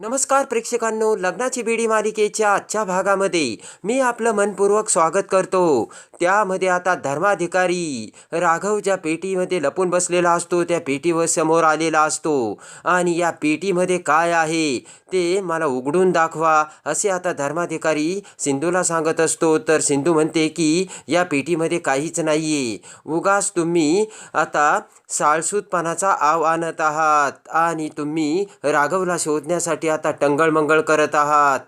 नमस्कार प्रेक्षकांनो लग्नाची बेडी मालिकेच्या आजच्या भागामध्ये मी आपलं मनपूर्वक स्वागत करतो. त्यामध्ये आता धर्माधिकारी राघव ज्या पेटीमध्ये लपून बसलेला असतो त्या पेटीवर समोर आलेला असतो. आणि या पेटीमध्ये काय आहे ते मला उघडून दाखवा असे आता धर्माधिकारी सिंधूला सांगत असतो. तर सिंधू म्हणते की या पेटीमध्ये काहीच नाही आहे उगाच तुम्ही आता साळसूतपणाचा आव आणत आहात आणि तुम्ही राघवला शोधण्यासाठी आता टंगळमंगळ करत आहात.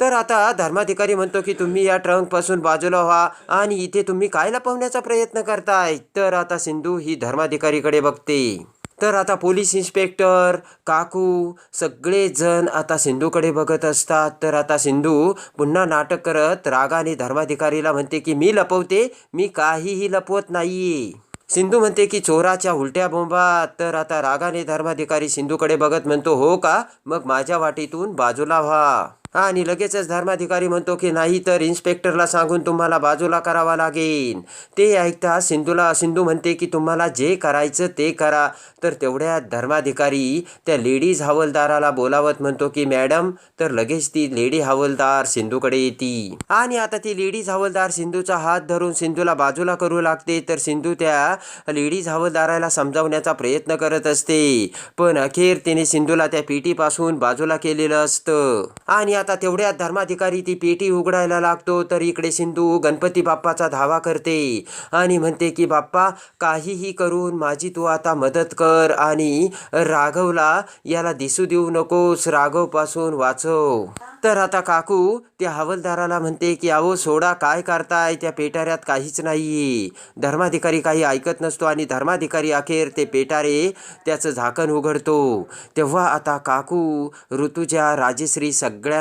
तर आता धर्माधिकारी म्हणतो की तुम्ही या ट्रंकपासून बाजूला व्हा आणि इथे तुम्ही काय लपवण्याचा प्रयत्न करताय? तर आता सिंधू ही धर्माधिकारीकडे बघते. तर आता पोलीस इन्स्पेक्टर काकू सगळेजण आता सिंधूकडे बघत असतात. तर आता सिंधू पुन्हा नाटक करत रागाने धर्माधिकारीला म्हणते की मी लपवते मी काहीही लपवत नाही सिंधू म्हणते की चोराच्या उलट्या बोंबा तर आता रागाने धर्माधिकारी सिंधूकडे बघत म्हणतो हो का? मग माझ्या वाटीतून बाजूला व्हा. आणि लगेचच धर्माधिकारी म्हणतो की नाही तर इन्स्पेक्टरला सांगून तुम्हाला बाजूला करावा लागेल. ते ऐकता सिंधूला सिंधू म्हणते की तुम्हाला जे करायचं ते करा. तर तेवढ्या धर्माधिकारी त्या लेडीज हवालदाराला बोलावत म्हणतो की मॅडम तर लगेच ती लेडी हवालदार सिंधूकडे येते. आणि आता ती लेडीज हवलदार सिंधूचा हात धरून सिंधूला बाजूला करू लागते. तर सिंधू त्या लेडीज हवलदाराला समजावण्याचा प्रयत्न करत असते. पण अखेर तिने सिंधूला त्या पेटीपासून बाजूला केलेलं असतं. आणि आता तेवढ्यात धर्माधिकारी ती पेटी उघडायला लागतो तर इकडे सिंधू गणपती बाप्पाचा धावा करते आणि म्हणते की बाप्पा काहीही करून माझी तू आता मदत कर आणि राघवला याला दिसू देऊ नकोस राघवपासून वाचव. तर आता काकू त्या हवालदाराला म्हणते की अहो सोडा काय करताय? त्या पेटाऱ्यात काहीच नाही धर्माधिकारी काही ऐकत नसतो आणि धर्माधिकारी अखेर ते पेटारे त्याचं झाकण उघडतो. तेव्हा आता काकू ऋतुजा राजेश्री राजश्री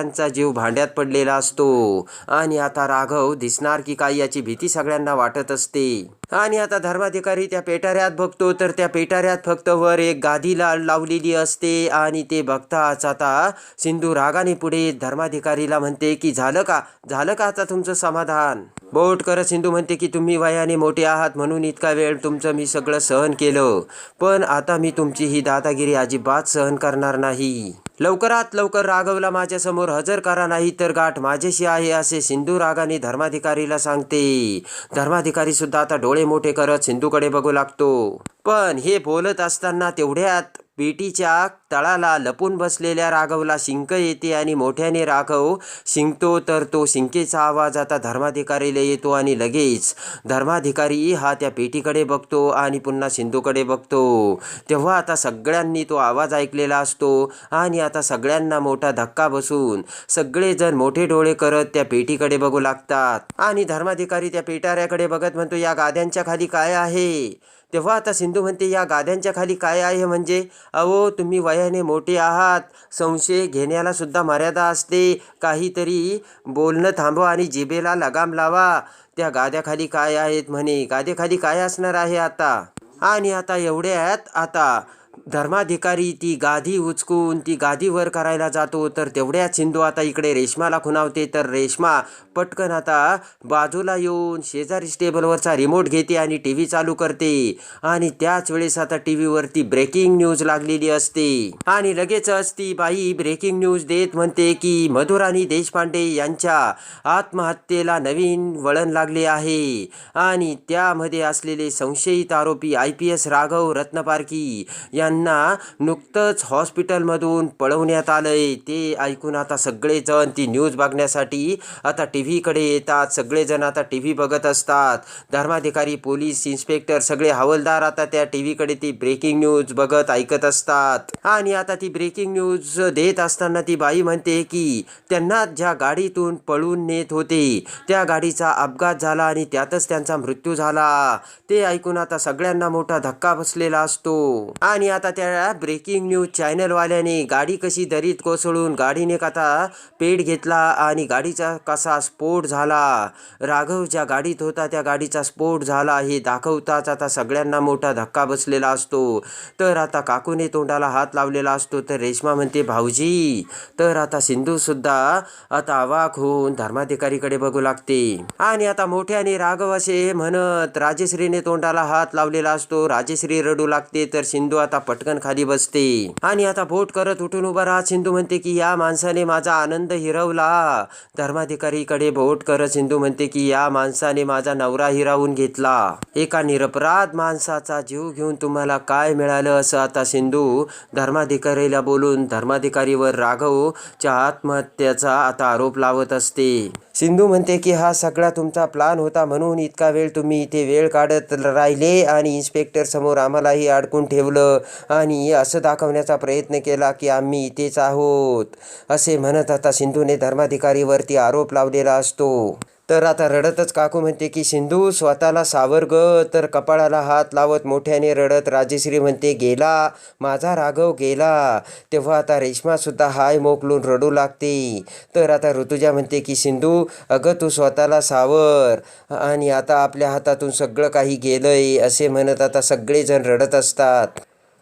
सगळ्यांचा जीव भांड्यात पडलेला असतो. आणि आता राघव दिसणार की काय याची भीती सगळ्यांना वाटत असते. आणि आता धर्माधिकारी त्या पेटाऱ्यात बघतो तर त्या पेटाऱ्यात फक्त वर एक गादी ला लावलेली असते आणि ते बघताच आता सिंधू रागाने पुढे धर्माधिकारीला म्हणते की झालं का? झालं का आता तुमचं समाधान? बोट करत सिंधू म्हणते की तुम्ही वयाने मोठे आहात म्हणून इतका वेळ तुमचं मी सगळं सहन केलं. पण आता मी तुमची ही दादागिरी अजिबात सहन करणार नाही. लवकरात लवकर राघवला माझ्यासमोर हजर करा नाही तर गाठ माझ्याशी आहे असे सिंधू रागाने धर्माधिकारीला सांगते. धर्माधिकारी सुद्धा आता डोळे मोठे करत सिंधूकडे बघू लागतो. पण हे बोलत असताना तेवढ्यात पेटीच्या तळाला लपून बसलेल्या राघवला शिंक येते आणि मोठ्याने राघव शिंकतो तर तो शिंकेचा आवाज आता धर्माधिकारीला येतो आणि लगेच धर्माधिकारी हा त्या पेटीकडे बघतो आणि पुन्हा सिंधूकडे बघतो. तेव्हा आता सगळ्यांनी तो आवाज ऐकलेला असतो आणि आता सगळ्यांना मोठा धक्का बसून सगळेजण मोठे डोळे करत त्या पेटीकडे बघू लागतात. आणि धर्माधिकारी त्या पेटाऱ्याकडे बघत म्हणतो या गाद्यांच्या खाली काय आहे? तेव्हा आता सिंधू म्हणते या गाद्यांच्या खाली काय आहे म्हणजे? अहो तुम्ही वयाने मोठे आहात. संशय घेण्याला सुद्धा मर्यादा असते. काहीतरी बोलणं थांबवा आणि जिभेला लगाम लावा. त्या गाद्याखाली काय आहेत म्हणे? गाद्याखाली काय असणार आहे आता? आणि आता एवढ्यात आता धर्माधिकारी ती गादी उचकून ती गादीवर करायला जातो तर तेवढ्याच सिंधू आता इकडे रेशमाला खुणावते. तर रेशमा पटकन आता बाजूला येऊन शेजारी टेबलवरचा रिमोट घेते आणि टी व्ही चालू करते. आणि त्याच वेळेस आता टी व्हीवरती ब्रेकिंग न्यूज लागलेली असते. आणि लगेचच ती बाई ब्रेकिंग न्यूज देत म्हणते की मधुराणी देशपांडे यांच्या आत्महत्येला नवीन वळण लागले आहे. आणि त्यामध्ये असलेले संशयित आरोपी I P S Raghav Ratnaparkhi यांना नुकतंच हॉस्पिटलमधून पळवण्यात आलंय. ते ऐकून आता सगळेजण ती न्यूज बघण्यासाठी आता टी व्हीकडे येतात. सगळेजण आता टी व्ही बघत असतात. धर्माधिकारी पोलीस इन्स्पेक्टर सगळे हवालदार आता त्या टी व्हीकडे ती ब्रेकिंग न्यूज बघत ऐकत असतात. आणि आता ती ब्रेकिंग न्यूज देत असताना ती बाई म्हणते की त्यांना ज्या गाडीतून पळून नेत होते त्या गाडीचा अपघात झाला आणि त्यातच त्यांचा मृत्यू झाला. ते ऐकून आता सगळ्यांना मोठा धक्का बसलेला असतो. आणि आता त्या ब्रेकिंग न्यूज चॅनलवाल्याने गाडी कशी दरीत कोसळून गाडीने आता पेट घेतला आणि गाडीचा कसा स्फोट झाला? राघव ज्या गाडीत होता त्या गाडीचा स्फोट झाला हे दाखवताच आता सगळ्यांना मोठा धक्का बसलेला असतो. तर आता काकूने तोंडाला हात लावलेला असतो. तर रेश्मा म्हणते भाऊजी तर आता सिंधू सुद्धा आता अवाक होऊन धर्माधिकारीकडे बघू लागते. आणि आता मोठ्याने राघव असे म्हणत राजेश्रीने तोंडाला हात लावलेला असतो. राजेश्री रडू लागते. तर सिंधू आता पटकन खाली बसते. आणि आता बोट करत उठून उभा राहत सिंधू म्हणते की या माणसाने माझा आनंद हिरवला. धर्माधिकारीकडे बोट करत सिंधू म्हणते की या माणसाने माझा नवरा हिरावून घेतला. एका निरपराध माणसाचा जीव घेऊन तुम्हाला काय मिळालं? असं आता सिंधू धर्माधिकारीला बोलून धर्माधिकारीवर राघवच्या आत्महत्येचा आता आरोप लावत असते. सिंधू म्हणते की हा सगळा तुमचा प्लान होता म्हणून इतका वेळ तुम्ही इथे वेळ काढत राहिले आणि इन्स्पेक्टर समोर आम्हालाही अडकून ठेवलं. आणि असं दाखवण्याचा प्रयत्न केला की आम्ही इथेच आहोत. असे म्हणत आता सिंधूने धर्माधिकारीवरती आरोप लावलेला असतो. तर आता रडतच काकू म्हणते की सिंधू स्वतःला सावर ग. तर कपाळाला हात लावत मोठ्याने रडत राजेश्री म्हणते गेला. माझा राघव गेला. तेव्हा आता रेश्मासुद्धा हाय मोकलून रडू लागते. तर आता ऋतुजा म्हणते की सिंधू अगं तू स्वतःला सावर. आणि आता आपल्या हातातून सगळं काही गेलंय असे म्हणत आता सगळेजण रडत असतात.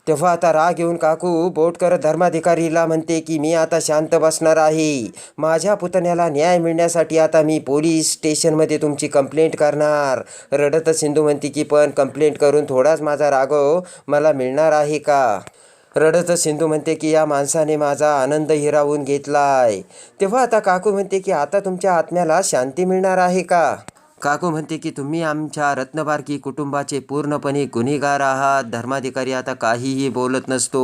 तेव्हा आता राग येऊन काकू बोटकर धर्माधिकारीला म्हणते की मी आता शांत बसणार आहे. माझ्या पुतण्याला न्याय मिळण्यासाठी आता मी पोलीस स्टेशनमध्ये तुमची कंप्लेंट करणार. रडत सिंधू म्हणते की पण कंप्लेंट करून थोडाच माझा राघव मला मिळणार आहे का? रडत सिंधू म्हणते की या माणसाने माझा आनंद हिरावून घेतलाय. तेव्हा आता काकू म्हणते की आता तुमच्या आत्म्याला शांती मिळणार आहे का? काकू म्हणते की तुम्ही आमच्या रत्नबारकी कुटुंबाचे पूर्णपणे गुन्हेगार आहात. धर्माधिकारी आता काहीही बोलत नसतो.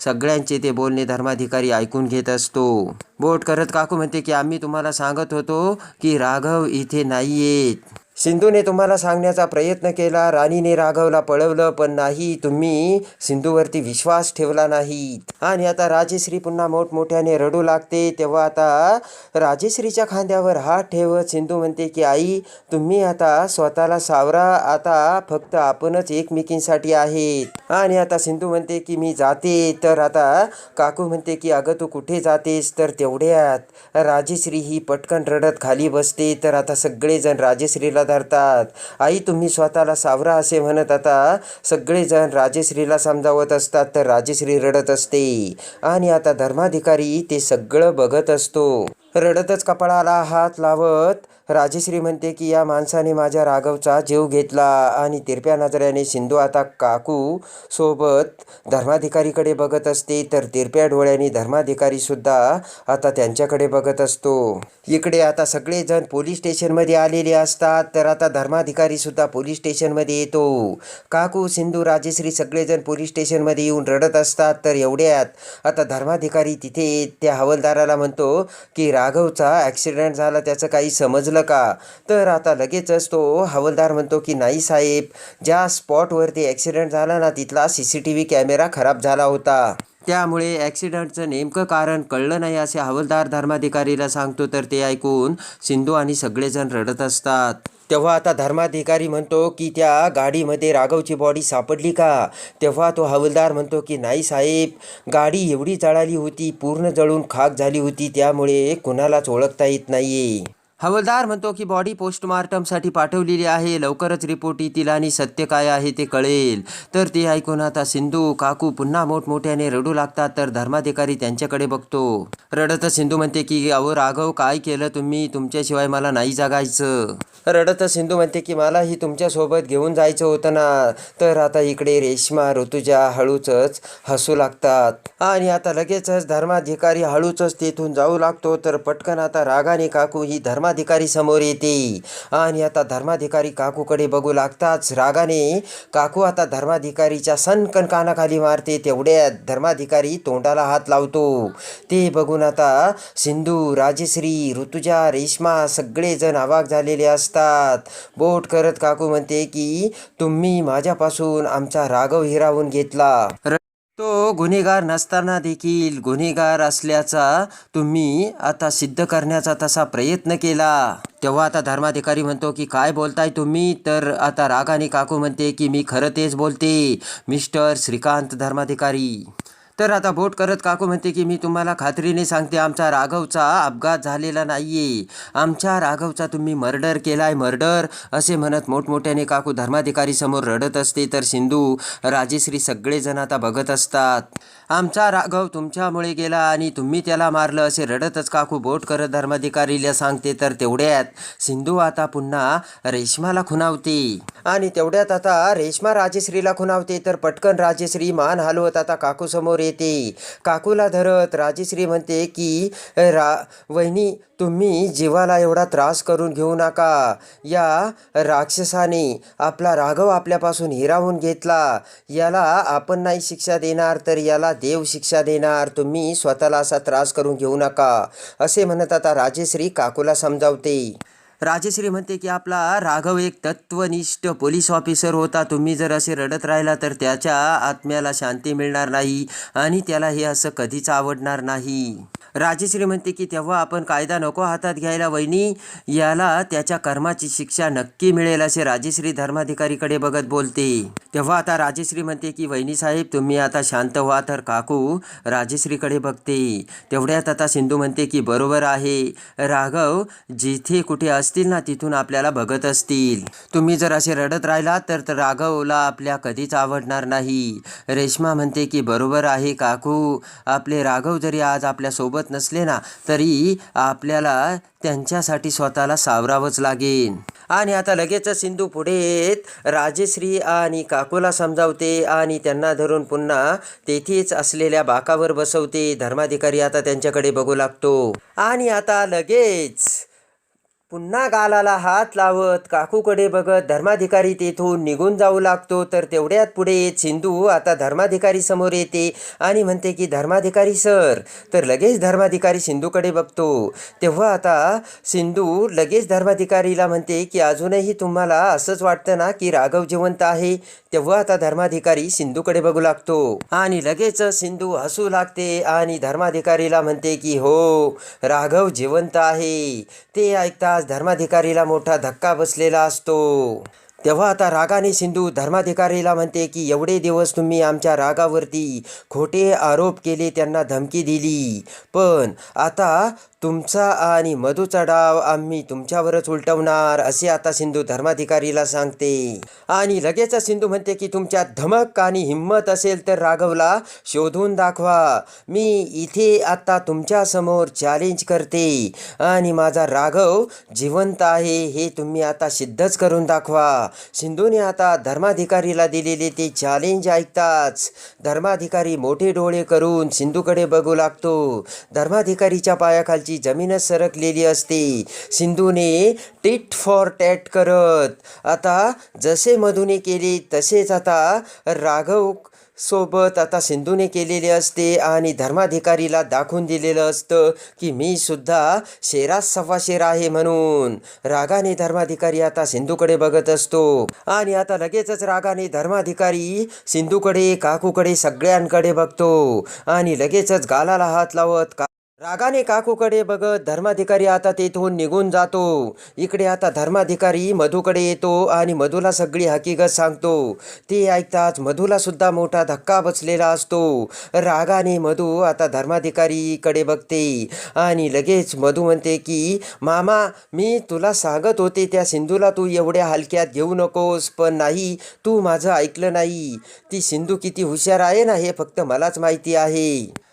सगळ्यांचे ते बोलणे धर्माधिकारी ऐकून घेत असतो. बोट करत काकू म्हणते की आम्ही तुम्हाला सांगत होतो की राघव इथे नाही आहेत सिंधूने तुम्हाला सांगण्याचा प्रयत्न केला राणीने राघवला पळवलं पण नाही तुम्ही सिंधूवरती विश्वास ठेवला नाही आणि आता राजेश्री पुन्हा मोठमोठ्याने रडू लागते. तेव्हा आता राजेश्रीच्या खांद्यावर हात ठेवत सिंधू म्हणते की आई तुम्ही आता स्वतःला सावरा. आता फक्त आपणच एकमेकींसाठी आहेत. आणि आता सिंधू म्हणते की मी जाते. तर आता काकू म्हणते की अगं तू कुठे जातेस? तर तेवढ्यात राजेश्री ही पटकन रडत खाली बसते. तर आता सगळेजण राजेश्रीला धरतात आई तुम्ही स्वतःला सावरा असे म्हणत आता सगळेजण राजेश्रीला समजावत असतात तर राजेश्री रडत असते. आणि आता धर्माधिकारी ते सगळं बघत असतो. रडतच कपाळाला हात लावत राजेश्री म्हणते की या माणसाने माझ्या राघवचा जीव घेतला आणि तिरप्या नजऱ्याने सिंधू आता काकू सोबत धर्माधिकारीकडे बघत असते तर तिरप्या डोळ्यांनी धर्माधिकारी सुद्धा आता त्यांच्याकडे बघत असतो. इकडे आता सगळेजण पोलीस स्टेशनमध्ये आलेले असतात तर आता धर्माधिकारी सुद्धा पोलीस स्टेशनमध्ये येतो. काकू सिंधू राजेश्री सगळेजण पोलीस स्टेशनमध्ये येऊन रडत असतात तर एवढ्यात आता धर्माधिकारी तिथे त्या हवालदाराला म्हणतो की रा राघवचा ॲक्सिडेंट झाला त्याचं काही समजलं का? तर आता लगेचच तो हवलदार म्हणतो की नाही साहेब ज्या स्पॉटवरती ॲक्सिडेंट झाला ना तिथला C C T V camera खराब झाला होता. त्यामुळे ॲक्सिडेंटचं नेमकं कारण कळलं नाही असे हवालदार धर्माधिकारीला सांगतो तर ते ऐकून सिंधू आणि सगळेजण रडत असतात. तेव्हा आता धर्माधिकारी म्हणतो की त्या गाडीमध्ये राघवची बॉडी सापडली का? तेव्हा तो हवालदार म्हणतो की नाही साहेब गाडी एवढी जळाली होती पूर्ण जळून खाक झाली होती त्यामुळे कुणालाच ओळखता येत नाही हवलदार म्हणतो की बॉडी पोस्टमार्टमसाठी पाठवलेली आहे. लवकरच रिपोर्ट येतील आणि सत्य काय आहे ते कळेल. तर ते ऐकून आता सिंधू काकू पुन्हा मोठमोठ्याने रडू लागतात तर धर्माधिकारी त्यांच्याकडे बघतो. रडत सिंधू म्हणते की अहो राघव काय केलं तुम्ही? तुमच्याशिवाय मला नाही जगायचं. रडत सिंधू म्हणते की मलाही तुमच्यासोबत घेऊन जायचं होतं ना. तर आता इकडे रेश्मा ऋतुजा हळूचच हसू लागतात. आणि आता लगेचच धर्माधिकारी हळूचच तेथून जाऊ लागतो. तर पटकन आता रागाने काकू ही धर्माधिकारी समोर येते. आणि आता धर्माधिकारी काकूकडे बघू लागताच रागाने काकू आता धर्माधिकारीच्या सनकन कानाखाली मारते. तेवढ्यात धर्माधिकारी तोंडाला हात लावतो. ते बघून आता सिंधू राजश्री ऋतुजा रेश्मा सगळेजण आवाक झालेले असतात. बोट करत काकू म्हणते की तुम्ही माझ्यापासून आमचा राघव हिरावून घेतला. तो गुन्हेगार नसताना देखील गुन्हेगार असल्याचा तुम्ही आता सिद्ध करण्याचा तसा प्रयत्न केला. तेव्हा आता धर्माधिकारी म्हणतो की काय बोलताय तुम्ही? तर आता रागाने काकू म्हणते की मी खरं तेच बोलते मिस्टर श्रीकांत धर्माधिकारी. तर आता बोट करत काकू म्हणते की मी तुम्हाला खात्रीने सांगते. आमचा राघवचा अपघात झालेला नाहीये. आमच्या राघवचा तुम्ही मर्डर केलाय मर्डर. असे म्हणत मोठमोठ्याने काकू धर्माधिकारी समोर रडत असते. तर सिंधू राजेश्री सगळेजण आता बघत असतात. आमचा राघव तुमच्यामुळे गेला आणि तुम्ही त्याला मारलं असे रडतच काकू बोट करत धर्माधिकारीला सांगते. तर तेवढ्यात सिंधू आता पुन्हा रेश्माला खुनावते आणि तेवढ्यात आता रेश्मा राजेश्रीला खुनावते तर पटकन राजेश्री मान हलवत आता काकूसमोर येते. काकूला धरत राजेश्री म्हणते की रा वहिनी तुम्ही जीवाला एवढा त्रास करून घेऊ नका. या राक्षसाने आपला राघव आपल्यापासून हिरावून घेतला. याला आपण नाही शिक्षा देणार तर याला देव शिक्षा देणार. तुम्ही स्वतःला असा त्रास करून घेऊ नका. असे म्हणत आता राजेश्री काकूला समजावते. राजेश्री म्हणते की आपला राघव एक तत्वनिष्ठ पोलीस ऑफिसर होता. तुम्ही जर असे रडत राहिला तर त्याच्या आत्म्याला शांती मिळणार नाही आणि त्याला हे असं कधीच आवडणार नाही. राजेश्री म्हणते की तेव्हा आपण कायदा नको हातात घ्यायला वहिनी. याला त्याच्या कर्माची शिक्षा नक्की मिळेल असे राजेश्री धर्माधिकारीकडे बघत बोलते. तेव्हा आता राजेश्री म्हणते की वहिनी साहेब तुम्ही आता शांत व्हा तर काकू राजेश्रीकडे बघते. तेवढ्यात आता सिंधू म्हणते की बरोबर आहे. राघव जिथे कुठे असतील ना तिथून आपल्याला बघत असतील. तुम्ही जर असे रडत राहिलात तर तर राघवला आपल्या कधीच आवडणार नाही. रेश्मा म्हणते की बरोबर आहे काकू. आपले राघव जरी आज आपल्यासोबत नसले ना तरी आपल्याला त्यांच्यासाठी स्वतःला सावरावंच लागेल. आणि आता लगेच सिंधू पुढे येत राजेश्री आणि काकूला समजावते आणि त्यांना धरून पुन्हा तेथेच असलेल्या बाकावर बसवते. धर्माधिकारी आता त्यांच्याकडे बघू लागतो. आणि आता लगेच पुन्हा गालाला हात लावत काकूकडे बघत धर्माधिकारी तेथून निघून जाऊ लागतो. तर तेवढ्यात पुढे येत सिंधू आता धर्माधिकारी समोर येते आणि म्हणते की धर्माधिकारी सर. तर लगेच धर्माधिकारी सिंधूकडे बघतो. तेव्हा आता सिंधू लगेच धर्माधिकारीला म्हणते की अजूनही तुम्हाला असंच वाटतं ना की राघव जिवंत आहे? तेव्हा आता धर्माधिकारी सिंधूकडे बघू लागतो. आणि लगेच सिंधू हसू लागते आणि धर्माधिकारीला म्हणते की हो राघव जिवंत आहे. ते ऐकता आज धर्माधिकारीला मोठा धक्का बसलेला असतो. तेव्हा आता रागाने सिंधू धर्माधिकारीला म्हणते की एवढे दिवस तुम्ही आमच्या रागावरती खोटे आरोप केले त्यांना धमकी दिली. पण आता तुमचा आणि मधूचा डाव आम्ही तुमच्यावरच उलटवणार असे आता सिंधू धर्माधिकारीला सांगते. आणि लगेचच सिंधू म्हणते की तुमच्या धमक आणि हिंमत असेल तर राघवला शोधून दाखवा. मी इथे आता तुमच्यासमोर चॅलेंज करते. आणि माझा राघव जिवंत आहे हे तुम्ही आता सिद्धच करून दाखवा. सिंधूने आता धर्माधिकारीला दिलेले ते चॅलेंज ऐकताच. धर्माधिकारी मोठे डोळे करून सिंधूकडे बघू लागतो. धर्माधिकारीच्या पायाखालची जमीनच सरकलेली असते. सिंधूने टिट फॉर टॅट करत आता जसे मधुने केले तसेच आता राघव सोबत आता सिंधूने केलेले असते आणि धर्माधिकारीला दाखवून दिलेलं असतं की मी सुद्धा शेरात सव्वा शेर आहे म्हणून. रागाने धर्माधिकारी आता सिंधूकडे बघत असतो. आणि आता लगेचच रागाने धर्माधिकारी सिंधूकडे काकूकडे सगळ्यांकडे बघतो. आणि लगेचच गालाला हात लावत का रागाने काकूकडे बघत धर्माधिकारी आता तेथून निघून जातो. इकडे आता धर्माधिकारी मधूकडे येतो आणि मधूला सगळी हकीकत सांगतो. ते ऐकताच मधूला सुद्धा मोठा धक्का बसलेला असतो. रागाने मधू आता धर्माधिकारीकडे बघते आणि लगेच मधू म्हणते की मामा मी तुला सांगत होते त्या सिंधूला तू एवढ्या हलक्यात घेऊ नकोस पण नाही तू माझं ऐकलं नाही. ती सिंधू किती हुशार आहे ना हे फक्त मलाच माहिती आहे.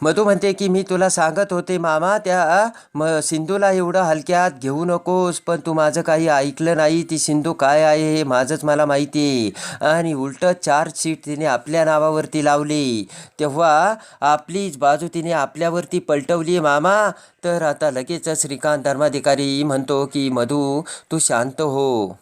मधू म्हणते की मी तुला सांगत होते मामा त्या म सिंधूला एवढं हलक्यात घेऊ नकोस पण तू माझं काही ऐकलं नाही ती सिंधू काय आहे हे माझंच मला माहिती आहे. आणि उलटं चार्जशीट तिने आपल्या नावावरती लावली. तेव्हा आपलीच बाजू तिने आपल्यावरती पलटवली मामा तर आता लगेचच श्रीकांत धर्माधिकारी म्हणतो की मधू तू शांत हो.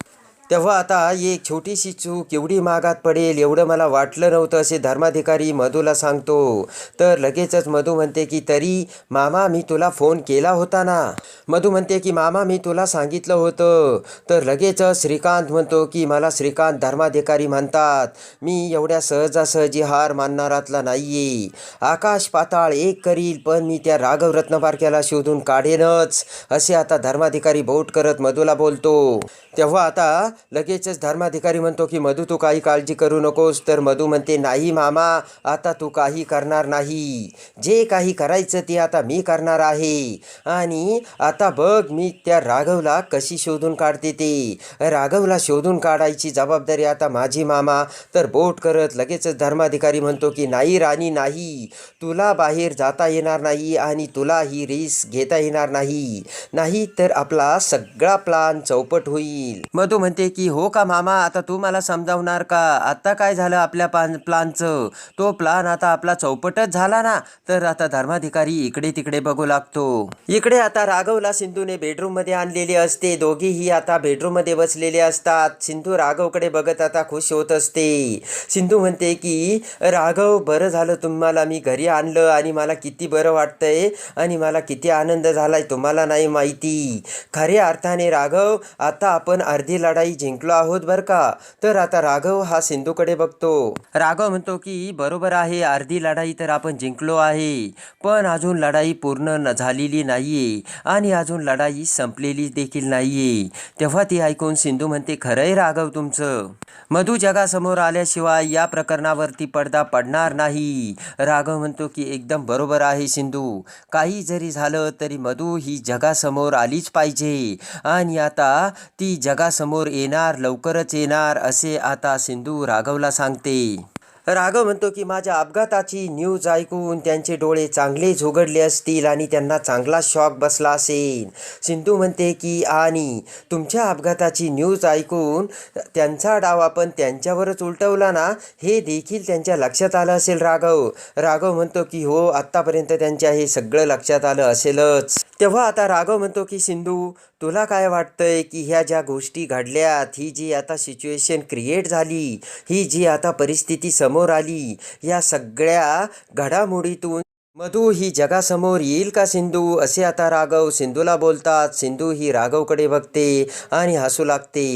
तेव्हा आता एक छोटीशी चूक एवढी मागात पडेल एवढं मला वाटलं नव्हतं असे धर्माधिकारी मधूला सांगतो. तर लगेचच मधू म्हणते की तरी मामा मी तुला फोन केला होता ना? मधू म्हणते की मामा मी तुला सांगितलं होतं. तर लगेचच श्रीकांत म्हणतो की मला श्रीकांत धर्माधिकारी म्हणतात. मी एवढ्या सहजासहजी हार मानणारातला नाहीये. आकाश पाताळ एक करील पण मी त्या राघव रत्नपारख्याला शोधून काढेनच. असे आता धर्माधिकारी बोट करत मधूला बोलतो. तेव्हा आता लगेचच धर्माधिकारी म्हणतो की मधू तू काही काळजी करू नकोस. तर मधू म्हणते नाही मामा आता तू काही करणार नाही. जे काही करायचं ते आता मी करणार आहे. आणि आता बघ मी त्या राघवला कशी शोधून काढते ते. राघवला शोधून काढायची जबाबदारी आता माझी मामा. तर बोट करत लगेचच धर्माधिकारी म्हणतो की नाही राणी नाही. तुला बाहेर जाता येणार नाही आणि तुला ही रिस्क घेता येणार नाही. नाही तर आपला सगळा प्लान चौपट होईल. मधू म्हणते की हो का मामा आता तू मला समजावणार का? आता काय झालं आपल्या पान प्लानचं? तो प्लान आता आपला चौपटच झाला ना तर आता धर्माधिकारी इकडे तिकडे बघू लागतो. इकडे आता राघवला सिंधूने बेडरूममध्ये आणलेले असते. दोघेही आता बेडरूममध्ये बसलेले असतात. सिंधू राघवकडे बघत आता खुश होत असते. सिंधू म्हणते की राघव बरं झालं तुम्हाला मी घरी आणलं आणि मला किती बरं वाटतंय आणि मला किती आनंद झालाय तुम्हाला नाही माहिती. खऱ्या अर्थाने राघव आता आपण अर्धी लढाई जिंकलो आहोत बरं का? तर आता राघव हा सिंधूकडे बघतो. राघव म्हणतो की बरोबर आहे अर्धी लढाई तर आपण जिंकलो आहे. पण अजून लढाई पूर्ण न झालेली नाहीये आणि अजून लढाई संपलेली देखील नाहीये. तेव्हा ती ऐकून सिंधू म्हणते खरंय राघव तुमचं. मधू जगासमोर आल्याशिवाय या प्रकरणावरती पडदा पडणार नाही. राघव म्हणतो की एकदम बरोबर आहे सिंधू. काही जरी झालं तरी मधू ही जगासमोर आलीच पाहिजे. आणि आता ती जगासमोर येणार लवकरच येणार असे आता सिंधू राघवला सांगते. राघव म्हणतो की माझ्या अपघाताची न्यूज ऐकून त्यांचे डोळे चांगलेच उघडले असतील आणि त्यांना चांगला शॉक बसला असेल. सिंधू म्हणते की आणि तुमच्या अपघाताची न्यूज ऐकून त्यांचा डाव आपण त्यांच्यावरच उलटवला ना हे देखील त्यांच्या लक्षात आलं असेल राघव. राघव म्हणतो की हो आत्तापर्यंत त्यांच्या हे सगळं लक्षात आलं असेलच. तेव्हा आता राघव म्हणतो की सिंधू तुला काय वाटतंय की ह्या ज्या गोष्टी घडल्यात ही जी आता सिच्युएशन क्रिएट झाली ही जी आता परिस्थिती समोर आली या सगळ्या घडामोडीतून मधू ही जगासमोर येईल का सिंधू? असे आता राघव सिंधूला बोलतात. सिंधू ही राघवकडे बघते आणि हसू लागते.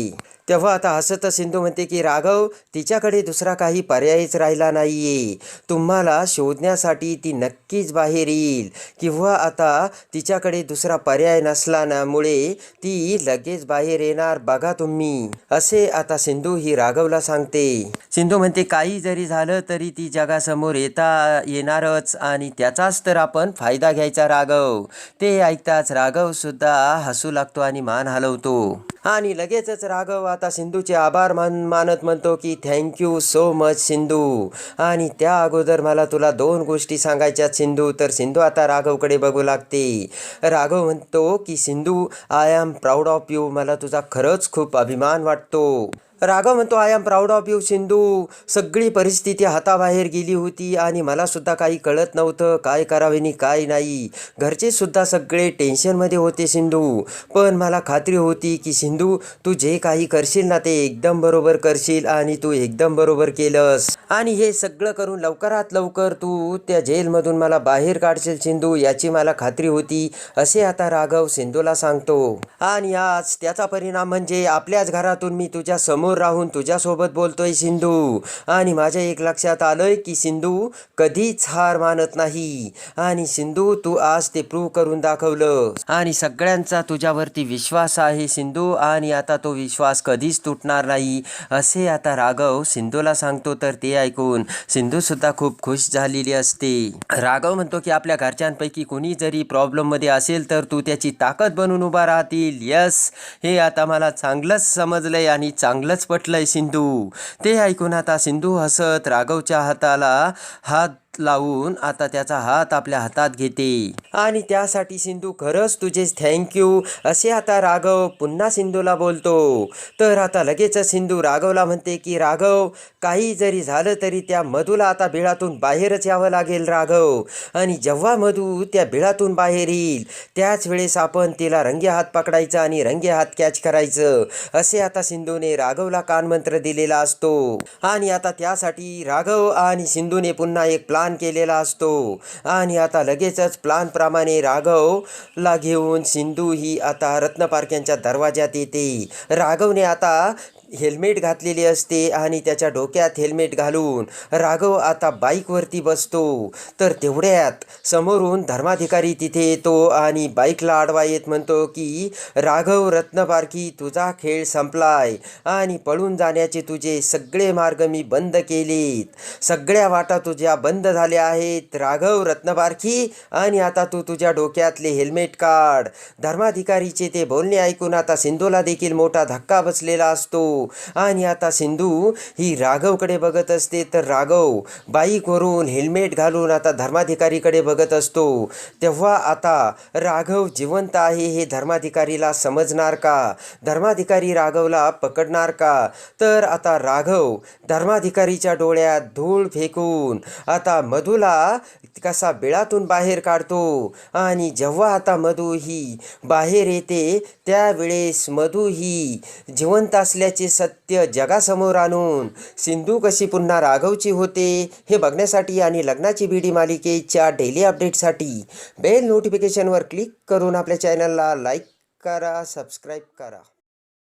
तेव्हा आता हसत सिंधू म्हणते की राघव तिच्याकडे दुसरा काही पर्यायच राहिला नाहीये. तुम्हाला शोधण्यासाठी ती नक्कीच बाहेर येईल. किंवा आता तिच्याकडे दुसरा पर्याय नसल्यामुळे ती लगेच बाहेर येणार बघा तुम्ही. असे आता सिंधू ही राघवला सांगते. सिंधू म्हणते काही जरी झालं तरी ती जगासमोर येता येणारच आणि त्याचाच तर आपण फायदा घ्यायचा राघव. ते ऐकताच राघव सुद्धा हसू लागतो आणि मान हलवतो. आणि लगेचच राघव आता सिंधूचे आभार मान मानत म्हणतो की थँक्यू सो मच सिंधू. आणि त्या अगोदर मला तुला दोन गोष्टी सांगायच्यात सिंधू. तर सिंधू आता राघवकडे बघू लागते. राघव म्हणतो की Sindhu I am proud of you मला तुझा खरंच खूप अभिमान वाटतो. राघव म्हणतो I am proud of you Sindhu. सगळी परिस्थिती हाताबाहेर गेली होती आणि मला सुद्धा काही कळत नव्हतं. काय करावे आणि काय नाही. घरचेसुद्धा सगळे टेन्शनमध्ये होते सिंधू. पण मला खात्री होती की सिंधू तू जे काही करशील ना ते एकदम बरोबर करशील आणि तू एकदम बरोबर केलंस. आणि हे सगळं करून लवकरात लवकर तू त्या जेलमधून मला बाहेर काढशील सिंधू याची मला खात्री होती असे आता राघव सिंधूला सांगतो. आणि आज त्याचा परिणाम म्हणजे आपल्याच घरातून मी तुझ्या समोर राहून तुझ्यासोबत बोलतोय सिंधू. आणि माझ्या एक लक्षात आलंय की सिंधू कधीच हार मानत नाही. आणि सिंधू तू आज ते प्रूव्ह करून दाखवलं. आणि सगळ्यांचा तुझ्यावरती विश्वास आहे सिंधू. आणि आता तो विश्वास कधीच तुटणार नाही. असे आता राघव सिंधूला सांगतो तर ते ऐकून सिंधू सुद्धा खूप खुश झालेली असते. राघव म्हणतो की आपल्या घरच्यांपैकी कोणी जरी प्रॉब्लेममध्ये असेल तर तू त्याची ताकद बनून उभा राहतील. यस हे आता मला चांगलंच समजलंय आणि चांगलंच पटलंय सिंधू. ते ऐकून आता सिंधू हसत राघवच्या हाताला हात लावून आता त्याचा हात आपल्या हातात घेते. आणि त्यासाठी सिंधू खरंच तुझे थँक्यू असे आता राघव पुन्हा सिंधूला बोलतो. तर आता लगेच सिंधू राघवला म्हणते की राघव काही जरी झालं तरी त्या मधूला आता बिळातून बाहेरच यावं लागेल राघव. आणि जेव्हा मधू त्या बिळातून बाहेर येईल त्याच वेळेस आपण तिला रंगे हात पकडायचं आणि रंगे हात कॅच करायचं. असे आता सिंधूने राघवला कानमंत्र दिलेला असतो. आणि आता त्यासाठी राघव आणि सिंधूने पुन्हा एक प्लान केलेला असतो. आणि आता लगेचच प्लानप्रमाणे राघवला घेऊन सिंधू ही आता रत्नपार्क यांच्या दरवाज्यात येते. राघवने आता हेल्मेट घातलेली असते आणि त्याच्या डोक्यात हेल्मेट घालून राघव आता बाईकवरती बसतो. तर तेवढ्यात समोरून धर्माधिकारी तिथे येतो आणि बाईकला आडवा येत म्हणतो की राघव रत्नपारखी तुझा खेळ संपलाय आणि पळून जाण्याचे तुझे सगळे मार्ग मी बंद केलेत. सगळ्या वाटा तुझ्या बंद झाल्या आहेत. राघव रत्नपारखी आणि आता तू तुझ्या डोक्यातले हेल्मेट काढ. धर्माधिकारीचे ते बोलणे ऐकून आता सिंधूला देखील मोठा धक्का बसलेला असतो. आणि आता सिंधू ही राघवकडे बघत असते तर राघव बाईकवरून हेल्मेट घालून आता धर्माधिकारीकडे बघत असतो. तेव्हा आता राघव जिवंत आहे हे धर्माधिकारीला समजणार का? धर्माधिकारी राघवला पकडणार का? तर आता राघव धर्माधिकारीच्या डोळ्यात धूळ फेकून आता मधूला कसा बिळातून बाहेर काढतो आणि जेव्हा आता मधू ही बाहेर येते त्यावेळेस मधू ही जिवंत असल्याचे सत्य जगासमोर आणून सिंधू कशी पुन्हा राघवची होते हे बघण्यासाठी आणि लग्नाची बीडी मालिकेच्या डेली अपडेटसाठी बेल नोटिफिकेशनवर क्लिक करून आपल्या चॅनलला लाईक करा सबस्क्राईब करा.